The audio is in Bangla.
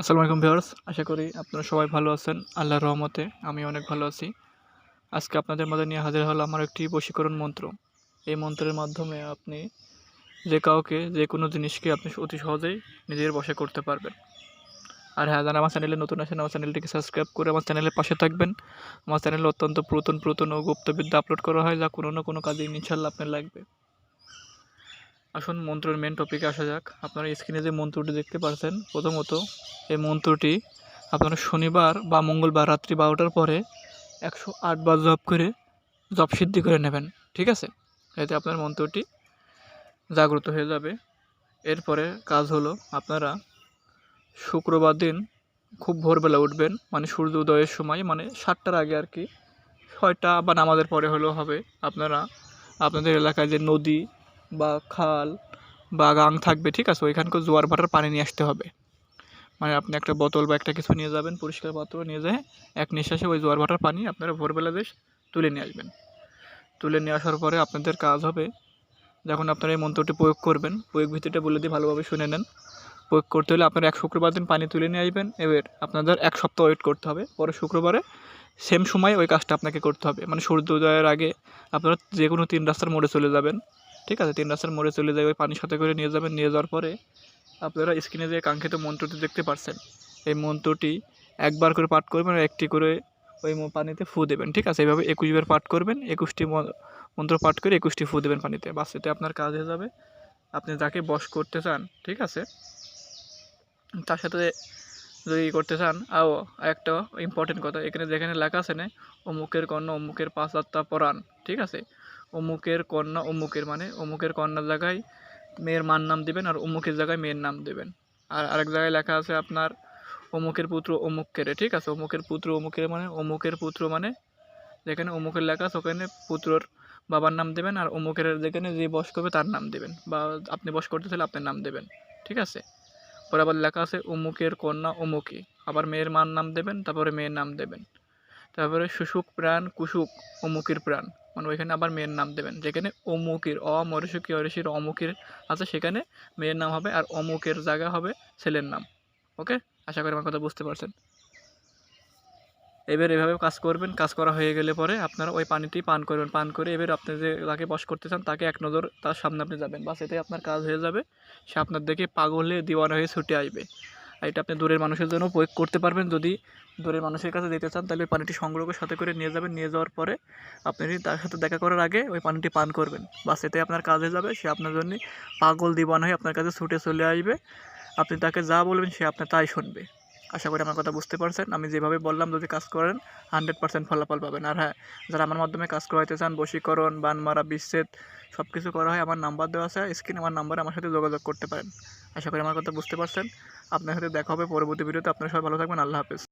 আসসালামু আলাইকুম ভিউয়ার্স, আশা করি আপনারা সবাই ভালো আছেন। আল্লাহর রহমতে আমি অনেক ভালো আছি। আজকে আপনাদের মধ্যে নিয়ে হাজির হলো আমার একটি বশীকরণ মন্ত্র। এই মন্ত্রের মাধ্যমে আপনি যে কাউকে, যে কোনো জিনিসকে আপনি অতি সহজেই নিজের বশে করতে পারবেন। আর হ্যাঁ যারা আমার চ্যানেলে নতুন আছেন, আমার চ্যানেলটিকে সাবস্ক্রাইব করে আমার চ্যানেলের পাশে থাকবেন। আমার চ্যানেলে অত্যন্ত পুরাতন পুরাতন ও গুপ্তবিদ্যা আপলোড করা হয়, যা কোনো না কোনো কাজে ইনশাল্লাহ আপনার লাগবে। আসুন মন্ত্রের মেন টপিকে আসা যাক। আপনারা স্ক্রিনে যে মন্ত্রটি দেখতে পাচ্ছেন প্রথমত এই মন্ত্রটি আপনারা শনিবার বা মঙ্গলবার রাত্রি বারোটার পরে একশো আটবার জপ করে জপ সিদ্ধি করে নেবেন, ঠিক আছে? এতে আপনার মন্ত্রটি জাগ্রত হয়ে যাবে। এরপরে কাজ হলো আপনারা শুক্রবার দিন খুব ভোরবেলা উঠবেন মানে সূর্য উদয়ের সময় মানে সাতটার আগে আর কি, ছয়টা বা নামাজের পরে হলেও হবে। আপনারা আপনাদের এলাকায় যে নদী বা খাল বা গাং থাকবে, ঠিক আছে? ওইখানকার জোয়ার ভাটার পানি নিয়ে আসতে হবে। মানে আপনি একটা বোতল বা একটা কিছু নিয়ে যাবেন, পরিষ্কার পাত্র নিয়ে যায় এক নিঃশ্বাসে ওই জোয়ার ভাটার পানি আপনারা ভোরবেলা বেশ তুলে নিয়ে আসবেন। তুলে নিয়ে আসার পরে আপনাদের কাজ হবে যখন আপনারা এই মন্ত্রটি প্রয়োগ করবেন, প্রয়োগ ভিত্তিটা বলে দিয়ে ভালোভাবে শুনে নেন। প্রয়োগ করতে হলে আপনারা এক শুক্রবার দিন পানি তুলে নিয়ে আসবেন, এবার আপনাদের এক সপ্তাহ ওয়েট করতে হবে। পরে শুক্রবারে সেম সময় ওই কাজটা আপনাকে করতে হবে। মানে সূর্যোদয়ের আগে আপনারা যে কোনো তিন রাস্তার মোড়ে চলে যাবেন। ঠিক আছে, তিন রাস্তার মোড়ে চলে যাবে ওই পানির সাথে করে নিয়ে যাবেন, নিয়ে যাওয়ার পরে আপনারা স্ক্রিনে যে কাঙ্ক্ষিত মন্ত্রটি দেখতে পারছেন, এই মন্ত্রটি একবার করে পাঠ করবেন একটি করে ওই পানিতে ফু দেবেন, ঠিক আছে? এইভাবে একুশবার পাঠ করবেন, একুশটি মন্ত্র পাঠ করে একুশটি ফু দেবেন পানিতে, বাস এতে আপনার কাজ হয়ে যাবে। আপনি যাকে বশ করতে চান, ঠিক আছে? তার সাথে যদি করতে চান, আও একটা ইম্পর্টেন্ট কথা, এখানে যেখানে লেখা আছে না, অমুকের কন্যা অমুকের পাঁচ আত্মা পরাণ, ঠিক আছে? অমুকের কন্যা অমুকের মানে অমুকের কন্যার জায়গায় মেয়ের মার নাম দেবেন আর অমুকের জায়গায় মেয়ের নাম দেবেন। আর আরেক জায়গায় লেখা আছে আপনার অমুকের পুত্র অমুকের ঠিক আছে? অমুকের পুত্র অমুকের মানে অমুকের পুত্র মানে যেখানে অমুকের লেখা আছে ওখানে পুত্রর বাবার নাম দেবেন আর অমুকের যেখানে যে বস করবে তার নাম দেবেন বা আপনি বস করতে চাইলে আপনার নাম দেবেন, ঠিক আছে? পরে আবার লেখা আছে অমুকের কন্যা অমুকে আবার মেয়ের মার নাম দেবেন, তারপরে মেয়ের নাম দেবেন। তারপরে সুসুক প্রাণ, কুসুক, অমুকের প্রাণ। মানে ওইখানে আবার মেয়ের নাম দেবেন। যেখানে অমুকের অ মরসুকি অরসির, অমুকের আছে, সেখানে মেয়ের নাম হবে আর অমুকের জায়গা হবে ছেলের নাম। ওকে আশা করি আমার কথা বুঝতে পারছেন। এবার এভাবে কাজ করবেন। কাজ করা হয়ে গেলে পরে আপনারা ওই পানিটি পান করবেন। পান করে এবার আপনি যে যাকে বস করতে চান, তাকে এক নজর তার সামনে আপনি যাবেন। বাস এটাই আপনার কাজ হয়ে যাবে। সে আপনার দেখে পাগলে দিওয়ানা হয়ে ছুটে আসবে। আর এটা আপনি দূরের মানুষের জন্য প্রয়োগ করতে পারবেন। যদি দূরের মানুষের কাছে যেতে চান, তাহলে পানিটি সংগ্রহ সাথে করে নিয়ে যাবেন। নিয়ে যাওয়ার পরে আপনি তার সাথে দেখা করার আগে ওই পানিটি পান করবেন। বাস সেতে আপনার কাজে যাবে, সে আপনার জন্য পাগল দিবান হয়ে আপনার কাছে ছুটে চলে আসবে। আপনি তাকে যা বলবেন, সে আপনার তাই শুনবে। আশা করি আমার কথা বুঝতে পারছেন। আমি যেভাবে বললাম, যদি কাজ করেন হান্ড্রেড পার্সেন্ট ফলাফল পাবেন। আর হ্যাঁ যারা আমার মাধ্যমে কাজ করাইতে চান, বশীকরণ বান মারা বিচ্ছেদ সব কিছু করা হয়, আমার নাম্বার দেওয়া আছে। স্ক্রিন আমার নাম্বারে আমার সাথে যোগাযোগ করতে পারেন। আশা করি আমার কথা বুঝতে পারছেন। আপনার সাথে দেখা হবে পরবর্তী ভিডিওতে। আপনারা সবাই ভালো থাকবেন। আল্লাহ হাফেজ।